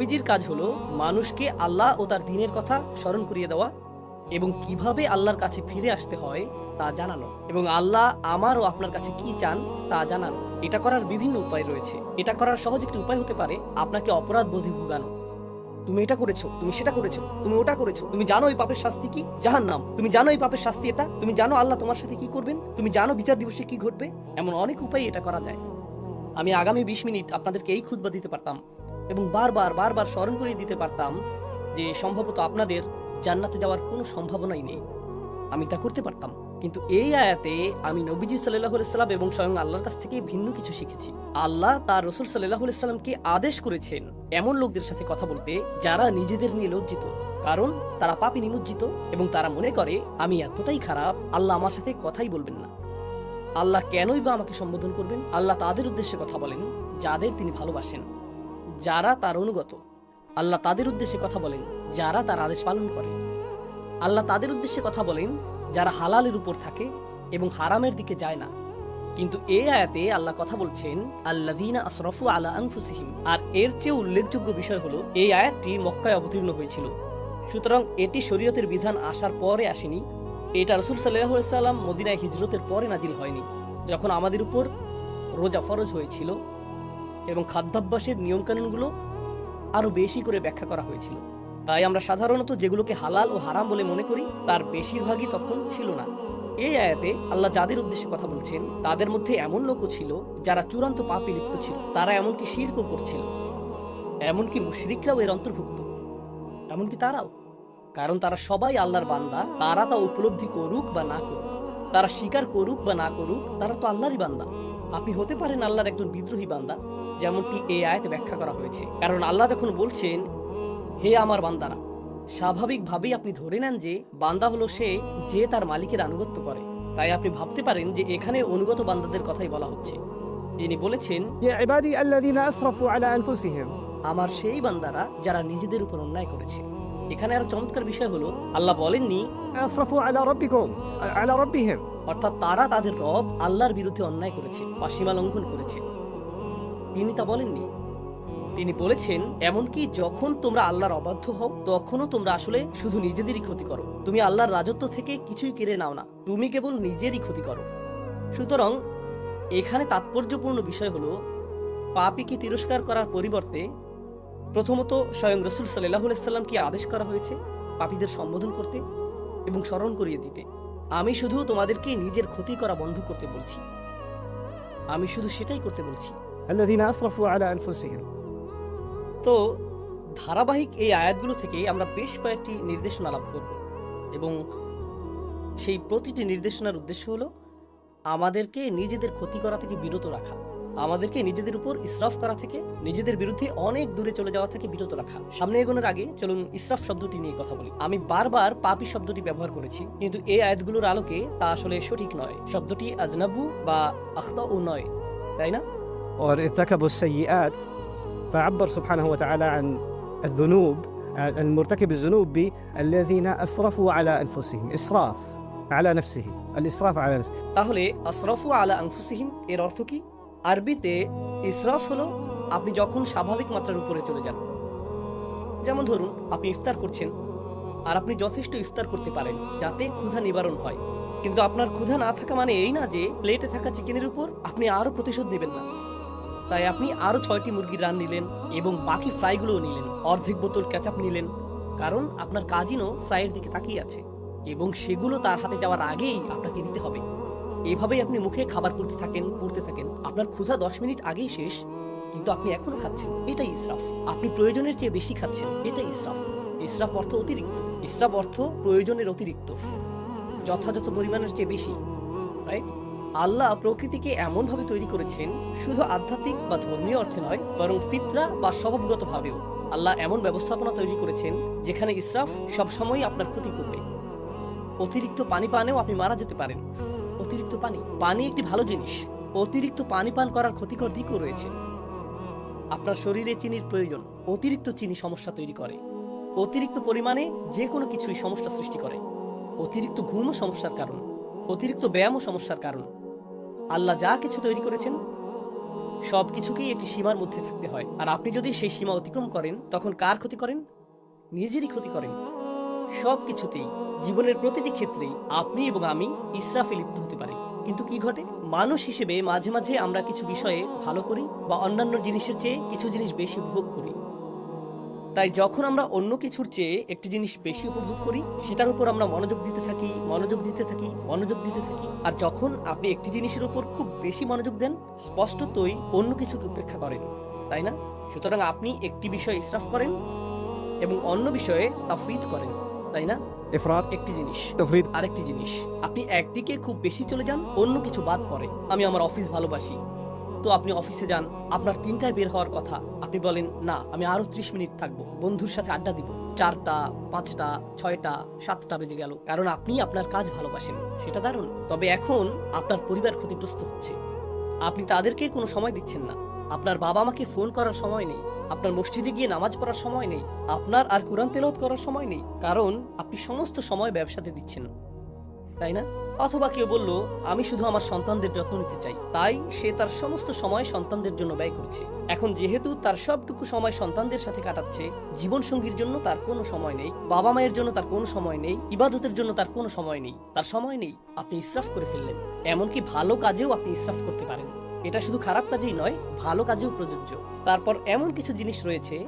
নবীজির কাজ হলো মানুষকে আল্লাহ ও তার দিনের কথা স্মরণ করিয়ে দেওয়া এবং কীভাবে আল্লাহর কাছে ফিরে আসতে হয় তা জানানো এবং আল্লাহ আমার ও আপনার কাছে কি চান তা জানানো। এটা করার বিভিন্ন উপায় রয়েছে। এটা করার সহজ একটি উপায় হতে পারে আপনাকে অপরাধ বোধে ভুগানো। তুমি এটা করেছ, তুমি সেটা করেছ, তুমি ওটা করেছ, তুমি জানো এই পাপের শাস্তি কি? জাহান নাম তুমি জানো এই পাপের শাস্তি এটা? তুমি জানো আল্লাহ তোমার সাথে কি করবেন? তুমি জানো বিচার দিবসে কি ঘটবে? এমন অনেক উপায় এটা করা যায়। আমি আগামী বিশ মিনিট আপনাদেরকে এই খুতবা দিতে পারতাম। এবং বারবার বারবার স্মরণ করিয়ে দিতে পারতাম যে সম্ভবত আপনাদের জান্নাতে যাওয়ার কোনো সম্ভাবনাই নেই। আমি তা করতে পারতাম। কিন্তু এই আয়াতে আমি নবীজি সাল্লাহ সাল্লাম এবং স্বয়ং আল্লাহর কাছ থেকে ভিন্ন কিছু শিখেছি। আল্লাহ তার রসুল সাল্লাহ সাল্লামকে আদেশ করেছেন এমন লোকদের সাথে কথা বলতে যারা নিজেদের নিয়ে লজ্জিত। কারণ তারা পাপে নিমজ্জিত এবং তারা মনে করে, আমি এতটাই খারাপ, আল্লাহ আমার সাথে কথাই বলবেন না। আল্লাহ কেনই বা আমাকে সম্বোধন করবেন? আল্লাহ তাদের উদ্দেশ্যে কথা বলেন, যাদের তিনি ভালোবাসেন। যারা তার অনুগত। আল্লাহ তাদের উদ্দেশ্যে কথা বলেন, যারা তার আদেশ পালন করে। আল্লাহ তাদের উদ্দেশ্যে কথা বলেন, যারা হালালের উপর থাকে এবং হারামের দিকে যায় না। কিন্তু এই আয়াতে আল্লাহ কথা বলছেন আল্লাদিনা আসরফু আলা আনফুসিহিম। আর এর চেয়ে উল্লেখযোগ্য বিষয় হলো, এই আয়াতটি মক্কায় অবতীর্ণ হয়েছিল। সুতরাং এটি শরীয়তের বিধান আসার পরে আসেনি। এটা রসুল সাল্লাহ সাল্লাম মদিনায় হিজরতের পরে নাজিল হয়নি। যখন আমাদের উপর রোজা ফরজ হয়েছিল এবং খাদ্যাভ্যাসের নিয়মকানুনগুলো আরও বেশি করে ব্যাখ্যা করা হয়েছিল। তাই আমরা সাধারণত যেগুলোকে হালাল ও হারাম বলে মনে করি, তার বেশিরভাগই তখন ছিল না। এই আয়াতে আল্লাহ যাদের উদ্দেশ্যে কথা বলছেন, তাদের মধ্যে এমন লোকও ছিল যারা চূড়ান্ত পাপে লিপ্ত ছিল। তারা এমনকি শিরকও করছিল। এমনকি মুশরিকরাও এর অন্তর্ভুক্ত। এমনকি তারাও। কারণ তারা সবাই আল্লাহর বান্দা, তারা তা উপলব্ধি করুক বা না করুক। তারা স্বীকার করুক বা না করুক, তারা তো আল্লাহরই বান্দা। আপনি হতে পারেন আল্লাহর একজন বিদ্রোহী বান্দা যেমনটি এই আয়াতে ব্যাখ্যা করা হয়েছে। কারণ আল্লাহ যখন বলছেন হে আমার বান্দারা স্বাভাবিকভাবেই আপনি ধরে নেন যে বান্দা হলো সে যে তার মালিকের আনুগত্য করে। তাই আপনি ভাবতে পারেন যে এখানে অনুগত বান্দাদের কথাই বলা হচ্ছে। তিনি বলেছেন আমার সেই বান্দারা যারা নিজেদের উপর অন্যায় করেছে। এখানে আরও চমৎকার বিষয় হলো আল্লাহ বলেননি আসরাফু আলা রাব্বিকুম আলা রাব্বিহিম। অর্থাৎ তারা তাদের রব আল্লাহর বিরুদ্ধে অন্যায় করেছে বা সীমা লঙ্ঘন করেছে। তিনি তা বলেননি। তিনি বলেছেন এমনকি যখন তোমরা আল্লাহর অবাধ্য হও তখনও তোমরা আসলে শুধু নিজেদেরই ক্ষতি করো। তুমি আল্লাহর রাজত্ব থেকে কিছুই কেড়ে নাও না তুমি কেবল নিজেরই ক্ষতি করো। সুতরাং এখানে তাৎপর্যপূর্ণ বিষয় হলো পাপিকে তিরস্কার করার পরিবর্তে প্রথমত স্বয়ং রসুল সাল্লাহ সাল্লামকে আদেশ করা হয়েছে পাপীদের সম্বোধন করতে এবং স্মরণ করিয়ে দিতে? আমি শুধু তোমাদেরকে নিজের ক্ষতি করা বন্ধ করতে বলছি। আমি শুধু সেটাই করতে বলছি। তো ধারাবাহিক এই আয়াতগুলো থেকে আমরা বেশ কয়েকটি নির্দেশনা লাভ করব এবং সেই প্রতিটি নির্দেশনার উদ্দেশ্য হলো আমাদেরকে নিজেদের ক্ষতি করা থেকে বিরত রাখা। আমাদেরকে নিজেদের উপর ইসরাফ করা থেকে নিজেদের বিরুদ্ধে অনেক দূরে চলে যাওয়া থেকে বিরত রাখা সামনে এগোনোর আগে চলুন ইসরাফ শব্দটি নিয়ে কথা বলি আমি বারবার পাপি শব্দটি ব্যবহার করেছি কিন্তু এই আয়াতগুলোর আলোকে তা আসলে সঠিক নয় শব্দটি আজনাবু বা আখতা ও নয় তাই না وارتكبوا السيئات فعبر سبحانه وتعالى عن الذنوب المرتكب الذنوب بالذين أسرفوا على أنفسهم إسراف على نفسه الإسراف على نفسه তাহলে আসরফু আলা আনফুসিহিম এর অর্থ কি আরবিতে ইসরাফ হলো আপনি যখন স্বাভাবিক মাত্রার উপরে চলে যান। যেমন ধরুন, আপনি ইফতার করছেন আর আপনি যথেষ্ট ইফতার করতে পারেন, যাতে ক্ষুধা নিবারণ হয়। কিন্তু আপনার ক্ষুধা না থাকা মানে এই না যে, প্লেটে থাকা চিকেনের উপর আপনি আরও প্রতিশোধ নেবেন না। তাই আপনি আরও ছয়টি মুরগির রান নিলেন এবং বাকি ফ্রাইগুলোও নিলেন। অর্ধেক বোতল ক্যাচাপ নিলেন, কারণ আপনার কাজিনও ফ্রাইয়ের দিকে তাকিয়ে আছে এবং সেগুলো তার হাতে যাওয়ার আগেই আপনাকে নিতে হবে। এভাবেই আপনি মুখে খাবার পড়তে থাকেন পড়তে থাকেন। আপনার ক্ষুধা দশ মিনিট আগেই শেষ, কিন্তু আপনি এখনও খাচ্ছেন। এটাই ইসরাফ। আপনি প্রয়োজনের চেয়ে বেশি খাচ্ছেন। এটাই ইসরাফ। ইসরাফ অর্থ অতিরিক্ত। ইসরাফ অর্থ প্রয়োজনের অতিরিক্ত। যথাযথ পরিমাণের চেয়ে বেশি রাইট আল্লাহ প্রকৃতিকে এমনভাবে তৈরি করেছেন, শুধু আধ্যাত্মিক বা ধর্মীয় অর্থে নয়, বরং ফিতরা বা স্বভাবগত ভাবেও আল্লাহ এমন ব্যবস্থাপনা তৈরি করেছেন, যেখানে ইসরাফ সবসময় আপনার ক্ষতি করবে। অতিরিক্ত পানি পানেও আপনি মারা যেতে পারেন। অতিরিক্ত পানি। পানি একটি ভালো জিনিস। অতিরিক্ত পানি পান করার ক্ষতিকর দিকও রয়েছে। আপনার শরীরে চিনির প্রয়োজন। অতিরিক্ত চিনি সমস্যা তৈরি করে। অতিরিক্ত পরিমাণে যে কোনো কিছুই সমস্যা সৃষ্টি করে। অতিরিক্ত ঘুমও সমস্যার কারণ। অতিরিক্ত ব্যায়ামও সমস্যার কারণ। আল্লাহ যা কিছু তৈরি করেছেন, সব কিছুকেই একটি সীমার মধ্যে থাকতে হয়। আর আপনি যদি সেই সীমা অতিক্রম করেন, তখন কার ক্ষতি করেন? নিজেরই ক্ষতি করেন। সব কিছুতেই জীবনের প্রতিটি ক্ষেত্রেই আপনি এবং আমি ইসরাফে লিপ্ত হতে পারি। কিন্তু কি ঘটে? মানুষ হিসেবে মাঝে মাঝে আমরা কিছু বিষয়ে ভালো করি বা অন্যান্য জিনিসের চেয়ে কিছু জিনিস বেশি উপভোগ করি। তাই যখন আমরা অন্য কিছুর চেয়ে একটি জিনিস বেশি উপভোগ করি, সেটার উপর আমরা মনোযোগ দিতে থাকি, মনোযোগ দিতে থাকি, মনোযোগ দিতে থাকি। আর যখন আপনি একটি জিনিসের উপর খুব বেশি মনোযোগ দেন, স্পষ্টতই অন্য কিছুকে উপেক্ষা করেন, তাই না? সুতরাং আপনি একটি বিষয় ইসরাফ করেন এবং অন্য বিষয়ে তা তাফরিদ করেন। তাই না? এফরাত একটি জিনিস। তফরিদ। আরেকটি জিনিস। আপনি একদিকে খুব বেশি চলে যান অন্য কিছু বাদ পড়ে। আমি আমার অফিস ভালোবাসি। তো আপনি অফিসে যান আপনার তিনটায় বের হওয়ার কথা। আপনি বলেন না আমি আরও ত্রিশ মিনিট থাকব। বন্ধুর সাথে আড্ডা দিব। চারটা পাঁচটা ছয়টা সাতটা বেজে গেল। কারণ আপনি আপনার কাজ ভালোবাসেন। সেটা দারুণ। তবে এখন আপনার পরিবার ক্ষতিগ্রস্ত হচ্ছে। আপনি তাদেরকে কোনো সময় দিচ্ছেন না। আপনার বাবা মাকে ফোন করার সময় নেই। আপনার মসজিদে গিয়ে নামাজ পড়ার সময় নেই। আপনার আর কোরআন তেলত করার সময় নেই। কারণ আপনি সমস্ত সময় ব্যবসাতে দিচ্ছেন। তাই না? অথবা কেউ বলল, আমি শুধু আমার সন্তানদের যত্ন নিতে চাই। তাই সে তার সমস্ত সময় সন্তানদের জন্য ব্যয় করছে। এখন যেহেতু তার সবটুকু সময় সন্তানদের সাথে কাটাচ্ছে জীবন সঙ্গীর জন্য তার কোনো সময় নেই, বাবা মায়ের জন্য তার কোনো সময় নেই, ইবাদতের জন্য তার কোনো সময় নেই, তার সময় নেই। আপনি ইসরাফ করে ফেললেন। এমনকি ভালো কাজেও আপনি ইসরাফ করতে পারেন। এটা শুধু খারাপ কাজেই নয়, ভালো কাজেও প্রযোজ্য। তারপর এমন কিছু জিনিস রয়েছে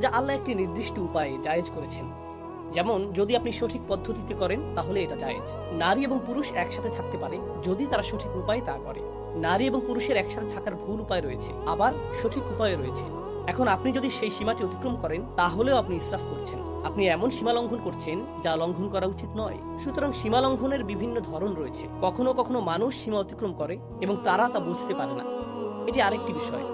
যা আল্লাহ একটি নির্দিষ্ট উপায়ে জায়েজ করেছেন। যেমন, যদি আপনি সঠিক পদ্ধতিতে করেন, তাহলে এটা জায়েজ। নারী এবং পুরুষ একসাথে থাকতে পারে, যদি তারা সঠিক উপায়ে তা করে। নারী এবং পুরুষের একসাথে থাকার ভুল উপায় রয়েছে, আবার সঠিক উপায় রয়েছে। এখন আপনি যদি সেই সীমাটি অতিক্রম করেন, তাহলেও আপনি ইসরাফ করছেন। আপনি এমন সীমা লঙ্ঘন করছেন, যা লঙ্ঘন করা উচিত নয়। সুতরাং সীমা লঙ্ঘনের বিভিন্ন ধরন রয়েছে। কখনো কখনো মানুষ সীমা অতিক্রম করে এবং তারা তা বুঝতে পারে না। এটি আরেকটি বিষয়।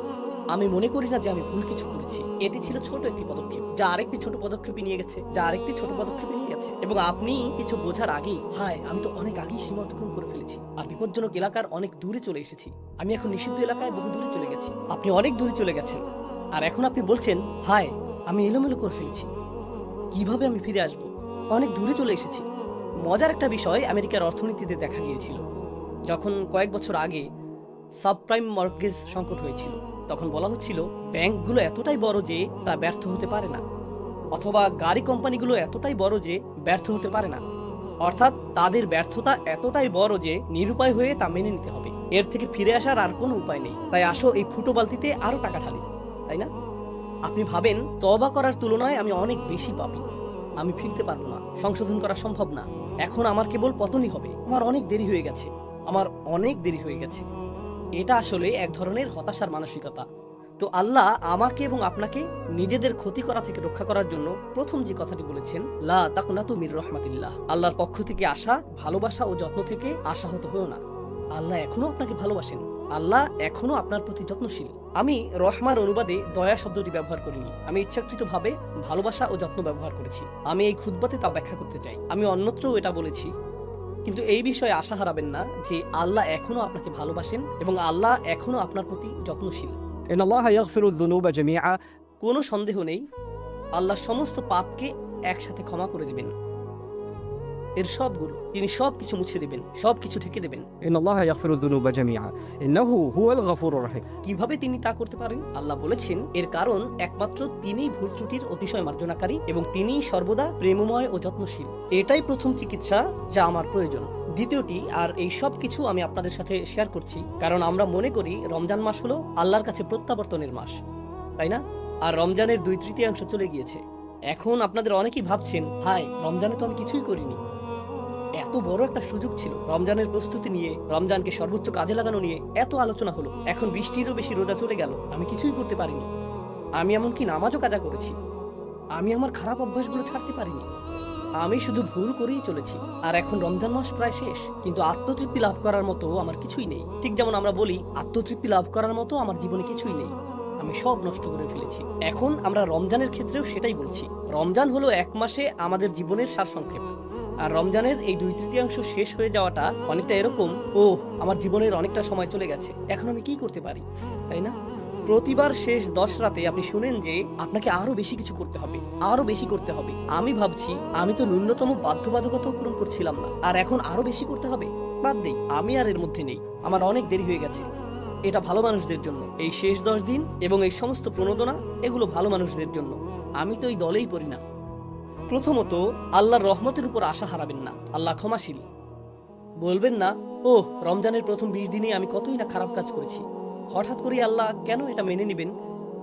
আমি মনে করি না যে আমি ভুল কিছু করেছি। এটি ছিল ছোট একটি পদক্ষেপ, যা আরেকটি ছোট পদক্ষেপে নিয়ে গেছে, যা আরেকটি ছোট পদক্ষেপে নিয়ে গেছে। এবং আপনি কিছু বোঝার আগেই, হায়, আমি তো অনেক আগেই সীমা অতিক্রম করে ফেলেছি আর বিপজ্জনক এলাকার অনেক দূরে চলে এসেছি। আমি এখন নিষিদ্ধ এলাকায় বহু দূরে চলে গেছি। আপনি অনেক দূরে চলে গেছেন। আর এখন আপনি বলছেন, হায়, আমি এলোমেলো করে ফেলেছি। কীভাবে আমি ফিরে আসব? অনেক দূরে চলে এসেছি। মজার একটা বিষয় আমেরিকার অর্থনীতিতে দেখা গিয়েছিল। যখন কয়েক বছর আগে সাবপ্রাইম মর্টগেজ সংকট হয়েছিল, তখন বলা হচ্ছিল, ব্যাংকগুলো এতটাই বড় যে তা ব্যর্থ হতে পারে না। অথবা, গাড়ি কোম্পানিগুলো এতটাই বড় যে ব্যর্থ হতে পারে না। অর্থাৎ, তাদের ব্যর্থতা এতটাই বড় যে নিরুপায় হয়ে তা মেনে নিতে হবে। এর থেকে ফিরে আসার আর কোনো উপায় নেই। তাই আসো এই ফুটো বালতিতে আরও টাকা ঢালি। তাই না? আপনি ভাবেন তবা করার তুলনায় আমি অনেক বেশি পাবি আমি ফিরতে পারব না, সংশোধন করা সম্ভব না। এখন আমার কেবল পতনই হবে। আমার অনেক দেরি হয়ে গেছে। আমার অনেক দেরি হয়ে গেছে। এটা আসলে এক ধরনের হতাশার মানসিকতা। তো আল্লাহ আমাকে এবং আপনাকে নিজেদের ক্ষতি করা থেকে রক্ষা করার জন্য প্রথম যে কথাটি বলেছেন, লা তাকুনাতু মির রহমাতিল্লাহ। আল্লাহর পক্ষ থেকে আসা, ভালোবাসা ও যত্ন থেকে আশাহত হয়েও না। আল্লাহ এখনও আপনাকে ভালোবাসেন। আল্লাহ এখনও আপনার প্রতি যত্নশীল। আমি রহমার অনুবাদে দয়া শব্দটি ব্যবহার করিনি। আমি ইচ্ছাকৃতভাবে ভালোবাসা ও যত্ন ব্যবহার করেছি। আমি এই খুদ্বাতে তা ব্যাখ্যা করতে চাই। আমি অন্যত্রও এটা বলেছি। কিন্তু এই বিষয়ে আশা হারাবেন না যে আল্লাহ এখনও আপনাকে ভালোবাসেন এবং আল্লাহ এখনও আপনার প্রতি যত্নশীল। কোনো সন্দেহ নেই। আল্লাহ সমস্ত পাপকে একসাথে ক্ষমা করে দেবেন। এর সবগুলো। তিনি সব কিছু মুছে দেবেন সব কিছু ঠেকে দেবেন কীভাবে তিনি তা করতে পারেন? আল্লাহ বলেছেন এর কারণ একমাত্র তিনি ভুল ত্রুটির অতিশয় মার্জনাকারী এবং তিনি সর্বদা প্রেমময় ও যত্নশীল। এটাই প্রথম চিকিৎসা যা আমার প্রয়োজন। দ্বিতীয়টি আর এই সব কিছু আমি আপনাদের সাথে শেয়ার করছি কারণ আমরা মনে করি রমজান মাস হলো আল্লাহর কাছে প্রত্যাবর্তনের মাস। তাই না? আর রমজানের দুই তৃতীয়াংশ চলে গিয়েছে। এখন আপনাদের অনেকেই ভাবছেন হায় রমজানে তো আমি কিছুই করিনি। এত বড় একটা সুযোগ ছিল। রমজানের প্রস্তুতি নিয়ে, রমজানকে সর্বোচ্চ কাজে লাগানো নিয়ে এত আলোচনা হলো। এখন বৃষ্টিরও বেশি রোজা চলে গেল। আমি কিছুই করতে পারিনি। আমি এমনকি নামাজও কাজা করেছি? আমি আমার খারাপ অভ্যাসগুলো ছাড়তে পারিনি। আমি শুধু ভুল করেই চলেছি। আর এখন রমজান মাস প্রায় শেষ। কিন্তু আত্মতৃপ্তি লাভ করার মতো আমার কিছুই নেই। ঠিক যেমন আমরা বলি, আত্মতৃপ্তি লাভ করার মতো আমার জীবনে কিছুই নেই। আমি সব নষ্ট করে ফেলেছি। এখন আমরা রমজানের ক্ষেত্রেও সেটাই বলছি। রমজান হলো এক মাসে আমাদের জীবনের সারসংক্ষেপ। আর রমজানের এই দুই তৃতীয়াংশ শেষ হয়ে যাওয়াটা অনেকটা এরকম ও আমার জীবনের অনেকটা সময় চলে গেছে, এখন আমি কি করতে পারি? তাই না? প্রতিবার শেষ দশ রাতে আপনি শুনেন যে আপনাকে আরও বেশি কিছু করতে হবে, আরও বেশি করতে হবে। আমি ভাবছি, আমি তো ন্যূনতম বাধ্যবাধকতা পূরণ করছিলাম না, আর এখন আরও বেশি করতে হবে? বাদ দেই, আমি আর এর মধ্যে নেই, আমার অনেক দেরি হয়ে গেছে। এটা ভালো মানুষদের জন্য, এই শেষ দশ দিন এবং এই সমস্ত প্রণোদনা, এগুলো ভালো মানুষদের জন্য। আমি তো এই দলেই পড়ি না। প্রথমত আল্লাহর রহমতের উপর আশা হারাবেন না। আল্লাহ ক্ষমাশীল। বলবেন না ও রমজানের প্রথম বিশ দিনে আমি কতই না খারাপ কাজ করেছি। হঠাৎ করে আল্লাহ কেন এটা মেনে নেবেন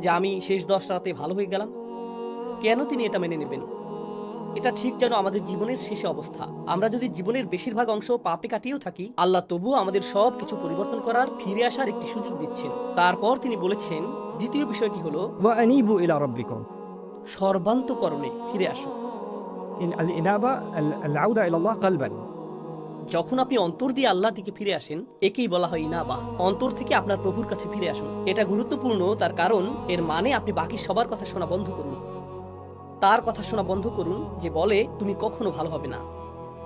যে আমি শেষ দশ রাতে ভালো হয়ে গেলাম? কেন তিনি এটা মেনে নেবেন? এটা ঠিক যেন আমাদের জীবনের শেষে অবস্থা। আমরা যদি জীবনের বেশিরভাগ অংশ পাপে কাটিয়েও থাকি আল্লাহ তবুও আমাদের সব কিছু পরিবর্তন করার ফিরে আসার একটি সুযোগ দিচ্ছেন। তারপর তিনি বলেছেন দ্বিতীয় বিষয়টি হলো সর্বান্তকরণে ফিরে আসো। যখন আপনি অন্তর দিয়ে আল্লাহর দিকে ফিরে আসেন, একেই বলা হয় ইনাবা। অন্তর থেকে আপনার প্রভুর কাছে ফিরে আসুন। এটা গুরুত্বপূর্ণ, তার কারণ এর মানে আপনি বাকি সবার কথা শোনা বন্ধ করুন। তার কথা শোনা বন্ধ করুন, যে বলে, তুমি কখনো ভালো হবে না।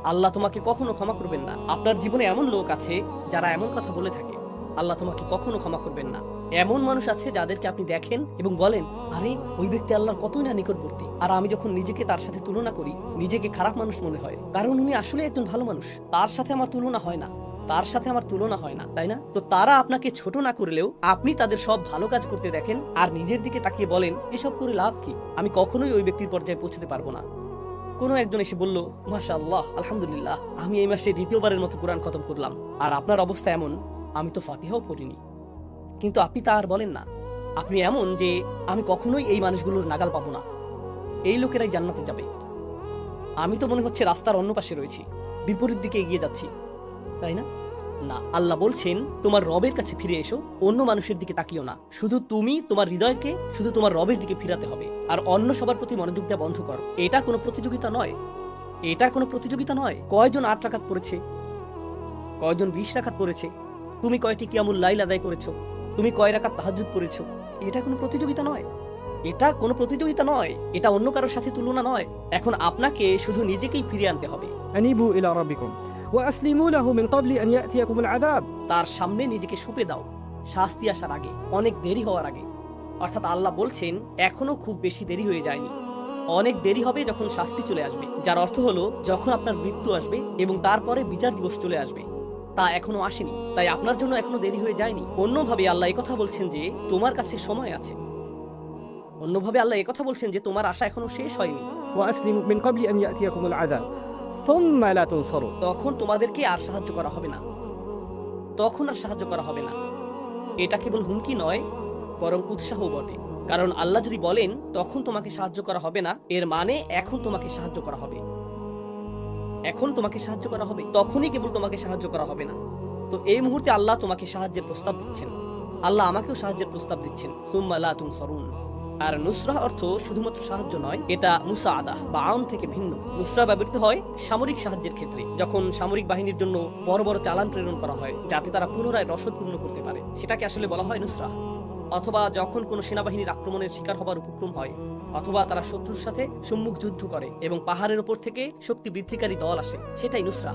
আল্লাহ তোমাকে কখনো ক্ষমা করবেন না। আপনার জীবনে এমন লোক আছে, যারা এমন কথা বলে থাকে, আল্লাহ তোমাকে কখনো ক্ষমা করবেন না। এমন মানুষ আছে যাদেরকে আপনি দেখেন এবং বলেন, আরে, ওই ব্যক্তি আল্লাহর কতই না নিকটবর্তী। আর আমি যখন নিজেকে তার সাথে তুলনা করি, নিজেকে খারাপ মানুষ মনে হয়। কারণ উনি আসলে একজন ভালো মানুষ। তার সাথে আমার তুলনা হয় না। তার সাথে আমার তুলনা হয় না, তাই না? তো তারা আপনাকে ছোট না করলেও আপনি তাদের সব ভালো কাজ করতে দেখেন আর নিজের দিকে তাকিয়ে বলেন, এসব করে লাভ কি? আমি কখনোই ওই ব্যক্তির পর্যায়ে পৌঁছতে পারব না। কোনো একজন এসে বলল মাশা আল্লাহ আলহামদুলিল্লাহ, আমি এই মাসে দ্বিতীয়বারের মতো কোরআন খতম করলাম। আর আপনার অবস্থা এমন, আমি তো ফাতিহাও পড়িনি। কিন্তু আপনি তা আর বলেন না। আপনি এমন যে আমি কখনোই এই মানুষগুলোর নাগাল পাবো না। এই লোকেরাই জান্নাতে যাবে। আমি তো মনে হচ্ছে রাস্তার অন্য পাশে রয়েছি। বিপরীত দিকে এগিয়ে যাচ্ছি। তাই না? না, আল্লাহ বলছেন, তোমার রবের কাছে ফিরে এসো, অন্য মানুষের দিকে তাকিও না। শুধু তুমি, তোমার হৃদয়কে, শুধু তোমার রবের দিকে ফিরাতে হবে। আর অন্য সবার প্রতি মনোযোগ দেওয়া বন্ধ করো। এটা কোনো প্রতিযোগিতা নয়। এটা কোনো প্রতিযোগিতা নয়। কয়জন আট রাখাত পড়েছে? কয়জন বিশ রাখাত পড়েছে? তুমি কয়টি কিয়ামুল লাইল আদায় করেছ? তুমি কয় রাখা তাহাজুদ করেছ এটা কোনো প্রতিযোগিতা নয়। এটা কোনো প্রতিযোগিতা নয়। এটা অন্য কারোর সাথে তুলনা নয়। এখন আপনাকে শুধু নিজেকেই ফিরে আনতে হবে। আনিবু ইলা রাব্বিকুম। ওয়া আসলিমু লাহু মিন ক্বাবলি আন ইয়াতিয়াকুমুল আযাব। তার সামনে নিজেকে সুপে দাও। শাস্তি আসার আগে অনেক দেরি হওয়ার আগে। অর্থাৎ আল্লাহ বলছেন এখনও খুব বেশি দেরি হয়ে যায়নি। অনেক দেরি হবে যখন শাস্তি চলে আসবে। যার অর্থ হলো যখন আপনার মৃত্যু আসবে এবং তারপরে বিচার দিবস চলে আসবে। তা এখনও আসেনি। তাই আপনার জন্য এখনও দেরি হয়ে যায়নি। অন্যভাবে আল্লাহ কথা বলছেন যে তোমার কাছে সময় আছে। অন্যভাবে আল্লাহ কথা বলছেন যে তোমার আশা এখনও শেষ হয়নি। তখন তোমাদেরকে আর সাহায্য করা হবে না। তখন আর সাহায্য করা হবে না। এটা কেবল হুমকি নয় বরং উৎসাহ বটে। কারণ আল্লাহ যদি বলেন তখন তোমাকে সাহায্য করা হবে না এর মানে এখন তোমাকে সাহায্য করা হবে। এখন তোমাকে সাহায্য করা হবে, তখনই কেবল তোমাকে সাহায্য করা হবে না। তো এই মুহূর্তে আল্লাহ তোমাকে সাহায্যের প্রস্তাব দিচ্ছেন। আল্লাহ আমাকেও সাহায্যের প্রস্তাব দিচ্ছেন তুম্মা লা তুনসরুন। আর নুসরা অর্থ শুধুমাত্র সাহায্য নয়, এটা মুসাআদা বা আউন থেকে ভিন্ন। নুসরা ব্যবহৃত হয় সামরিক সাহায্যের ক্ষেত্রে, যখন সামরিক বাহিনীর জন্য বড় বড় চালান প্রেরণ করা হয়, যাতে তারা পুনরায় রসদ পূর্ণ করতে পারে। সেটাকে আসলে বলা হয় নুসরা অথবা যখন কোনো সেনাবাহিনীর আক্রমণের শিকার হবার উপক্রম হয় অথবা তারা শত্রুর সাথে সম্মুখ যুদ্ধ করে এবং পাহাড়ের উপর থেকে শক্তি বৃদ্ধিকারী দল আসে। সেটাই নুসরা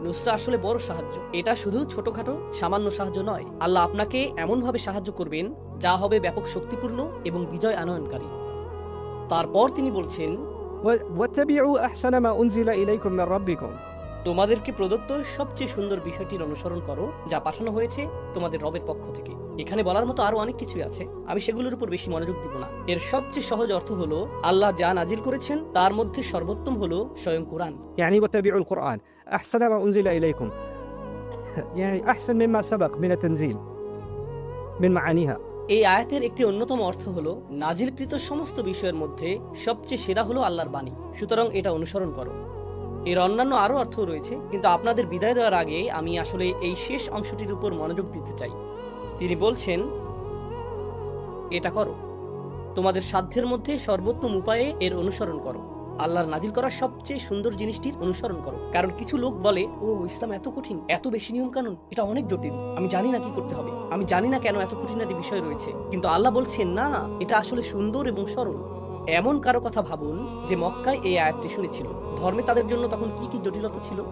নুসরা আসলে বড় সাহায্য। এটা শুধু ছোটখাটো সামান্য সাহায্য নয়। আল্লাহ আপনাকে এমনভাবে সাহায্য করবেন যা হবে ব্যাপক শক্তিপূর্ণ এবং বিজয় আনয়নকারী। তারপর তিনি বলছেন তোমাদেরকে প্রদত্ত সবচেয়ে সুন্দর বিষয়টির অনুসরণ করো যা পাঠানো হয়েছে তোমাদের রবের পক্ষ থেকে। এখানে বলার মতো আরো অনেক কিছুই আছে আমি সেগুলোর উপর বেশি মনোযোগ দিব না এর সবচেয়ে সহজ অর্থ হলো আল্লাহ যা নাজিল করেছেন তার মধ্যে সর্বোত্তম হলো স্বয়ং কোরআন يعني واتبعوا القرآن أحسن ما أنزل إليكم يعني أحسن مما سبق من التنزيل من معانيها এই আয়াতের একটি অন্যতম অর্থ হলো নাজিলকৃত সমস্ত বিষয়ের মধ্যে সবচেয়ে সেরা হলো আল্লাহর বাণী সুতরাং এটা অনুসরণ করো এর অন্যান্য আরো অর্থ রয়েছে কিন্তু আপনাদের বিদায় দেওয়ার আগে আমি আসলে এই শেষ অংশটির উপর মনোযোগ দিতে চাই তিনি বলছেন, এটা করো। তোমাদের সাধ্যের মধ্যে সর্বোত্তম উপায়ে এর অনুসরণ করো। আল্লাহর নাজিল করা সবচেয়ে সুন্দর জিনিসটির অনুসরণ করো। কারণ কিছু লোক বলে, ও, ইসলাম এত কঠিন, এত বেশি নিয়ম কানুন, এটা অনেক জটিল। আমি জানি না কি করতে হবে। আমি জানি না কেন এত কঠিন খুঁটিনাটি বিষয় রয়েছে। কিন্তু আল্লাহ বলছেন, না, এটা আসলে সুন্দর এবং সরল। এমন কারও কথা ভাবুন যে মক্কায় এই আয়াতটি শুনেছিল। ধর্মে তাদের জন্য তখন কি কি জটিলতা ছিল?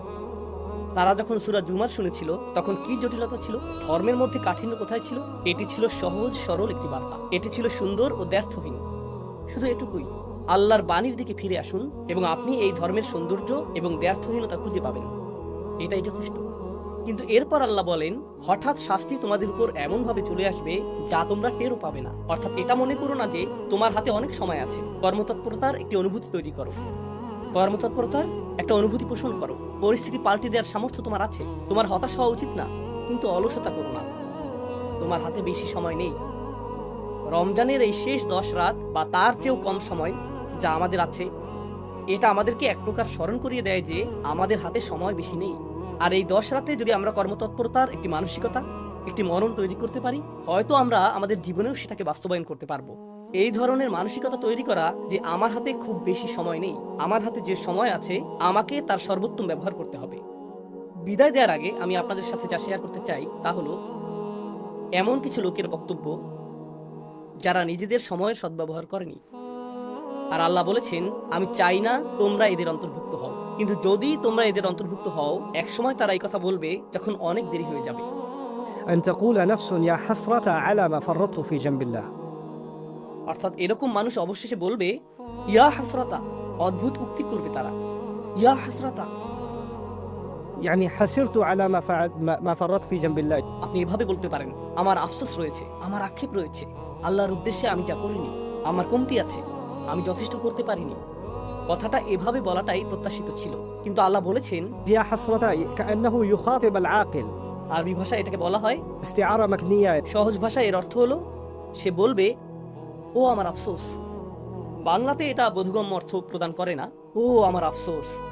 তারা যখন সুরা জুমার শুনেছিল, তখন কি জটিলতা ছিল? ধর্মের মধ্যে কাঠিন্য কোথায় ছিল? এটি ছিল সহজ, সরল একটি বার্তা। এটি ছিল সুন্দর ও ব্যর্থহীন। শুধু এটুকুই, আল্লাহর বাণীর দিকে ফিরে আসুন এবং আপনি এই ধর্মের সৌন্দর্য এবং ব্যর্থহীনতা খুঁজে পাবেন। এটাই যথেষ্ট। কিন্তু এরপর আল্লাহ বলেন, হঠাৎ শাস্তি তোমাদের উপর এমন ভাবে চলে আসবে যা তোমরা টেরও পাবে না। অর্থাৎ এটা মনে করো না যে তোমার হাতে অনেক সময় আছে। কর্মতৎপরতার একটি অনুভূতি তৈরি করো। কর্মতৎপরতার একটা অনুভূতি পোষণ করো। পরিস্থিতি পাল্টে দেওয়ার সামর্থ্য তোমার আছে। তোমার হতাশ হওয়া উচিত না কিন্তু অলসতা করো না। তোমার হাতে বেশি সময় নেই। রমজানের এই শেষ দশ রাত বা তার চেয়েও কম সময় যা আমাদের আছে, এটা আমাদেরকে এক প্রকার স্মরণ করিয়ে দেয় যে আমাদের হাতে সময় বেশি নেই। আর এই দশ রাতে যদি আমরা কর্মতৎপরতার একটি মানসিকতা, একটি মরণ তৈরি করতে পারি, হয়তো আমরা আমাদের জীবনেও সেটাকে বাস্তবায়ন করতে পারব। এই ধরনের মানসিকতা তৈরি করা যে আমার হাতে খুব বেশি সময় নেই আমার হাতে যে সময় আছে আমাকে তার সর্বোত্তম ব্যবহার করতে হবে বিদায় দেওয়ার আগে আমি আপনাদের সাথে যা শেয়ার করতে চাই তা হলো এমন কিছু লোকের বক্তব্য যারা নিজেদের সময়ের সদ্ব্যবহার করেনি আর আল্লাহ বলেছেন আমি চাই না তোমরা এদের অন্তর্ভুক্ত হও কিন্তু যদি তোমরা এদের অন্তর্ভুক্ত হও একসময় তারা এই কথা বলবে যখন অনেক দেরি হয়ে যাবে أن تقول نفس يا حسرة على ما فرطت في جنب الله অর্থাৎ এরকম মানুষ অবশেষে বলবে ইয়া হাসরাতা অদ্ভুত উক্তি করবে তারা ইয়া হাসরাতা يعني حسرت على ما فعل ما ما فرطت في جنب الله আপনি এভাবে বলতে পারেন আমার আফসোস রয়েছে আমার আক্ষেপ রয়েছে আল্লাহর উদ্দেশ্যে আমি যা করিনি আমার কমতি আছে আমি যথেষ্ট করতে পারিনি কথাটা এভাবে বলাটাই প্রত্যাশিত ছিল কিন্তু আল্লাহ বলেছেন يا حسرة كأنه يخاطب العاقل আরবি ভাষায় এটাকে বলা হয় استعارة مكنية সহজ ভাষায় এর অর্থ হলো সে বলবে ও আমার আফসোস। বাংলাতে এটা বোধগম্য অর্থ প্রদান করে না। ও আমার আফসোস।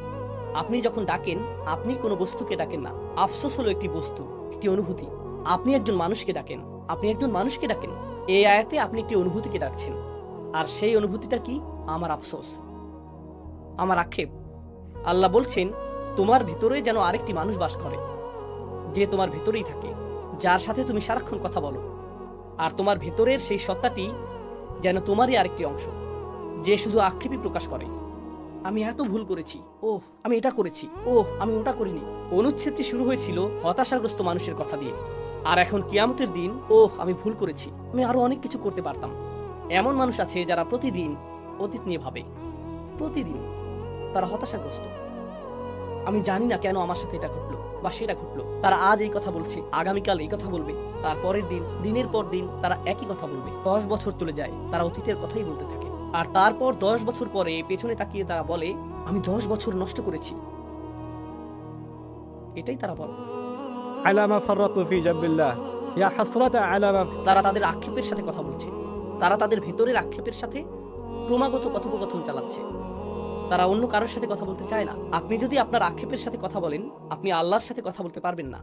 আপনি যখন ডাকেন, আপনি কোনো বস্তুকে ডাকেন না। আফসোস হলো একটি বস্তু, একটি অনুভূতি। আপনি একজন মানুষকে ডাকেন, আপনি একজন মানুষকে ডাকেন। এই আয়াতে আপনি একটি অনুভূতিকে ডাকছেন। আর সেই অনুভূতিটা কি? আমার আফসোস। আমার আক্ষেপ। আল্লাহ বলছেন, তোমার ভেতরে যেন আরেকটি মানুষ বাস করে, যে তোমার ভেতরেই থাকে, যার সাথে তুমি সারাক্ষণ কথা বলো। আর তোমার ভেতরের সেই সত্তাটি যেন তোমারই আরেকটি অংশ, যে শুধু আক্ষেপই প্রকাশ করে। আমি এত ভুল করেছি। ও আমি এটা করেছি। ও আমি ওটা করিনি। অনুচ্ছেদটি শুরু হয়েছিল হতাশাগ্রস্ত মানুষের কথা দিয়ে। আর এখন কিয়ামতের দিন ও আমি ভুল করেছি। আমি আরও অনেক কিছু করতে পারতাম। এমন মানুষ আছে যারা প্রতিদিন অতীত নিয়ে ভাবে। প্রতিদিন তারা হতাশাগ্রস্ত। আমি জানি না কেন আমার সাথে এটা ঘটলো। বা সেটা ঘটলো। তারা আজ এই কথা বলছে আগামীকাল এই কথা বলবে। তারপরের দিন দিনের পর দিন তারা একই কথা বলবে। দশ বছর চলে যায় তারা অতীতের কথাই বলতে থাকে। আর তারপর দশ বছর পরে পেছনে তাকিয়ে তারা বলে আমি দশ বছর নষ্ট করেছি। এটাই তারা বলে। তারা তাদের আক্ষেপের সাথে কথা বলছে। তারা তাদের ভেতরের আক্ষেপের সাথে ক্রমাগত কথোপকথন চালাচ্ছে। তারা অন্য কারোর সাথে কথা বলতে চায় না। আপনি যদি আপনার আক্ষেপের সাথে কথা বলেন, আপনি আল্লাহর সাথে কথা বলতে পারবেন না।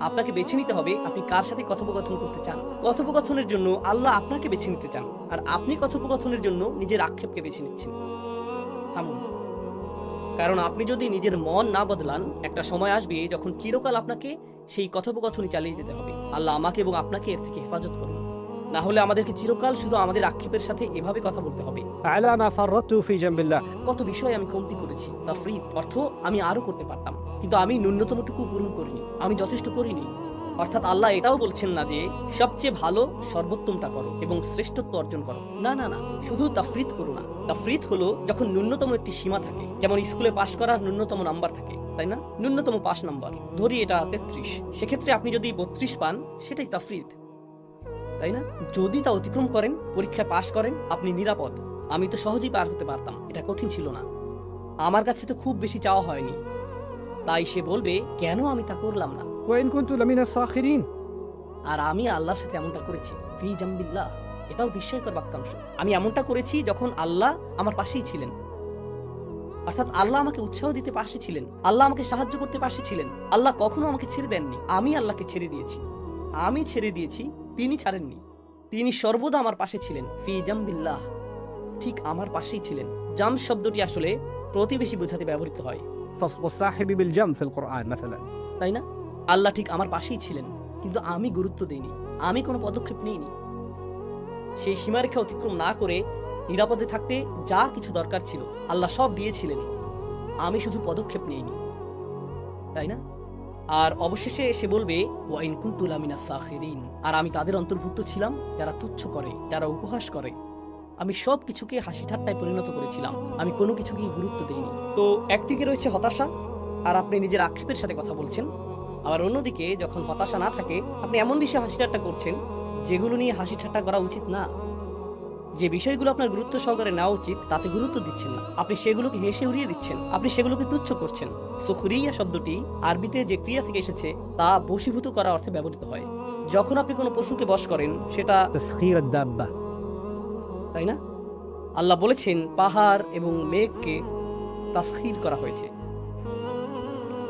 আপনাকে বেছে নিতে হবে আপনি কার সাথে কথোপকথন করতে চান। কথোপকথনের জন্য আল্লাহ আপনাকে বেছে নিতে চান, আর আপনি কথোপকথনের জন্য নিজের আক্ষেপকে বেছে নিচ্ছেন। থামুন। কারণ আপনি যদি নিজের মন না বদলান, একটা সময় আসবে যখন চিরকাল আপনাকে সেই কথোপকথনই চালিয়ে যেতে হবে। আল্লাহ আমাকে এবং আপনাকে এর থেকে হেফাজত করুন। না হলে আমাদেরকে চিরকাল শুধু আমাদের আক্ষেপের সাথে এভাবে কথা বলতে হবে। আলা মা ফি জামবিল্লাহ। কত বিষয়ে আমি কমতি করেছি। তাফরিদ অর্থ আমি আরও করতে পারতাম। কিন্তু আমি ন্যূনতমটুকু পূরণ করিনি। আমি যথেষ্ট করিনি। অর্থাৎ আল্লাহ এটাও বলছেন না যে সবচেয়ে ভালো সর্বোত্তমটা করো এবং শ্রেষ্ঠত্ব অর্জন করো। না না না শুধু তাফরিত করো না। তাফরিত হলো যখন ন্যূনতম একটি সীমা থাকে। যেমন স্কুলে পাশ করার ন্যূনতম নাম্বার থাকে তাই না? ন্যূনতম পাশ নাম্বার। ধরি এটা তেত্রিশ। সেক্ষেত্রে আপনি যদি বত্রিশ পান সেটাই তাফরিত তাই না? যদি তা অতিক্রম করেন পরীক্ষা পাশ করেন আপনি নিরাপদ। আমি তো সহজেই পার হতে পারতাম এটা কঠিন ছিল না। আমার কাছে তো খুব বেশি চাওয়া হয়নি। তাই সে বলবে কেন আমি তা করলাম না? আর আমি আল্লাহর সাথে এমনটা করেছি ফি জাম্বিল্লাহ। এটাও বিস্ময়কর বাক্যাংশ। আমি এমনটা করেছি যখন আল্লাহ আমার পাশেই ছিলেন। অর্থাৎ আল্লাহ আমাকে উৎসাহ দিতে পাশে ছিলেন। আল্লাহ আমাকে সাহায্য করতে পাশে ছিলেন। আল্লাহ কখনো আমাকে ছেড়ে দেননি। আমি আল্লাহকে ছেড়ে দিয়েছি। আমি ছেড়ে দিয়েছি তিনি ছাড়েননি। তিনি সর্বদা আমার পাশে ছিলেন। ফি ঠিক আমার পাশেই ছিলেন। জাম শব্দটি আসলে প্রতিবেশী বোঝাতে ব্যবহৃত হয়। তাই না? আল্লাহ ঠিক আমার পাশেই ছিলেন কিন্তু আমি গুরুত্ব দিইনি। আমি কোনো পদক্ষেপ নিইনি। সেই সীমারেখা অতিক্রম না করে নিরাপদে থাকতে যা কিছু দরকার ছিল আল্লাহ সব দিয়েছিলেন। আমি শুধু পদক্ষেপ নিইনি। তাই না? আর অবশেষে এসে বলবে, ওয়াইন কুন্তুল আমিনা সাখিরিন। আর আমি তাদের অন্তর্ভুক্ত ছিলাম, যারা তুচ্ছ করে, যারা উপহাস করে। আমি সব কিছুকে হাসি ঠাট্টায় পরিণত করেছিলাম। আমি কোনো কিছুকেই গুরুত্ব দিইনি। তো একদিকে রয়েছে হতাশা, আর আপনি নিজের আক্ষেপের সাথে কথা বলছেন। আবার অন্যদিকে, যখন হতাশা না থাকে, আপনি এমন বিষয়ে হাসি ঠাট্টা করছেন, যেগুলো নিয়ে হাসি ঠাট্টা করা উচিত না। যে বিষয়গুলো আপনার গুরুত্ব সহকারে নেওয়া উচিত তাতে গুরুত্ব দিচ্ছেন না। আপনি সেগুলোকে হেসে উড়িয়ে দিচ্ছেন। আপনি সেগুলোকে তুচ্ছ করছেন। সুখরিয়া শব্দটি আরবিতে যে ক্রিয়া থেকে এসেছে তা বশীভূত করা অর্থে ব্যবহৃত হয়। যখন আপনি কোনো পশুকে বশ করেন সেটা তাই না? আল্লাহ বলেছেন পাহাড় এবং মেঘকে তাসখির করা হয়েছে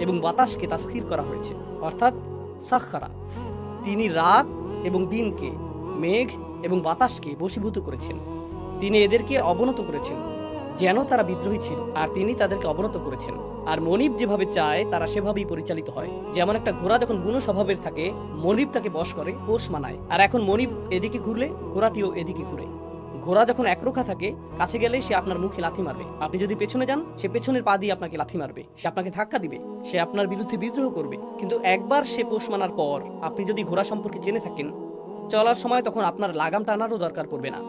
এবং বাতাসকে তাসখির করা হয়েছে। অর্থাৎ সাক্ষারা। তিনি রাত এবং দিনকে মেঘ এবং বাতাসকে বশীভূত করেছেন। তিনি এদেরকে অবনত করেছেন, যেন তারা বিদ্রোহী ছিল, আর তিনি তাদেরকে অবনত করেছেন। আর মনিব যেভাবে চায়, তারা সেভাবেই পরিচালিত হয়। যেমন একটা ঘোড়া যখন বুনো স্বভাবের থাকে, মনিব তাকে বশ করে পোষ মানায়। আর এখন মনিব এদিকে ঘুরলে, ঘোড়াটিও এদিকে ঘুরে। ঘোড়া যখন একরোখা থাকে, কাছে গেলে সে আপনার মুখে লাথি মারবে। আপনি যদি পেছনে যান, সে পেছনের পা দিয়ে আপনাকে লাথি মারবে। সে আপনাকে ধাক্কা দিবে, সে আপনার বিরুদ্ধে বিদ্রোহ করবে। কিন্তু একবার সে পোষ মানার পর, আপনি যদি ঘোড়া সম্পর্কে জেনে থাকেন চলার সময় তখন আপনার লাগাম টানারও দরকার পড়বে না।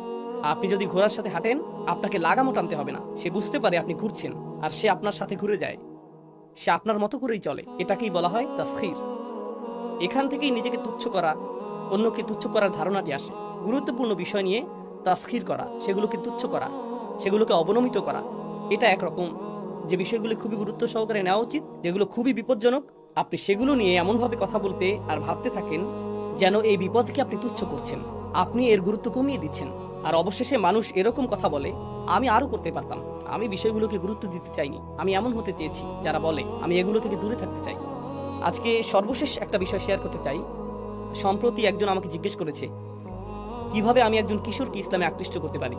আপনি যদি ঘোড়ার সাথে হাঁটেন, আপনাকে লাগামও টানতে হবে না। সে বুঝতে পারে আপনি ঘুরছেন, আর সে আপনার সাথে ঘুরে যায়। সে আপনার মতো করেই চলে, এটাকেই বলা হয় তাসখির। এখান থেকেই নিজেকে তুচ্ছ করা, অন্যকে তুচ্ছ করার ধারণাটি আসে। গুরুত্বপূর্ণ বিষয় নিয়ে তাসখির করা, সেগুলোকে তুচ্ছ করা, সেগুলোকে অবনমিত করা, এটা একরকম। যে বিষয়গুলি খুবই গুরুত্ব সহকারে নেওয়া উচিত, যেগুলো খুবই বিপজ্জনক, আপনি সেগুলো নিয়ে এমনভাবে কথা বলতে আর ভাবতে থাকেন যেন এই বিপদকে আপনি তুচ্ছ করছেন। আপনি এর গুরুত্ব কমিয়ে দিচ্ছেন। আর অবশেষে মানুষ এরকম কথা বলে, আমি আরও করতে পারতাম। আমি বিষয়গুলোকে গুরুত্ব দিতে চাইনি। আমি এমন হতে চেয়েছি, যারা বলে, আমি এগুলো থেকে দূরে থাকতে চাই। আজকে সর্বশেষ একটা বিষয় শেয়ার করতে চাই। সম্প্রতি একজন আমাকে জিজ্ঞেস করেছে, কীভাবে আমি একজন কিশোরকে ইসলামে আকৃষ্ট করতে পারি?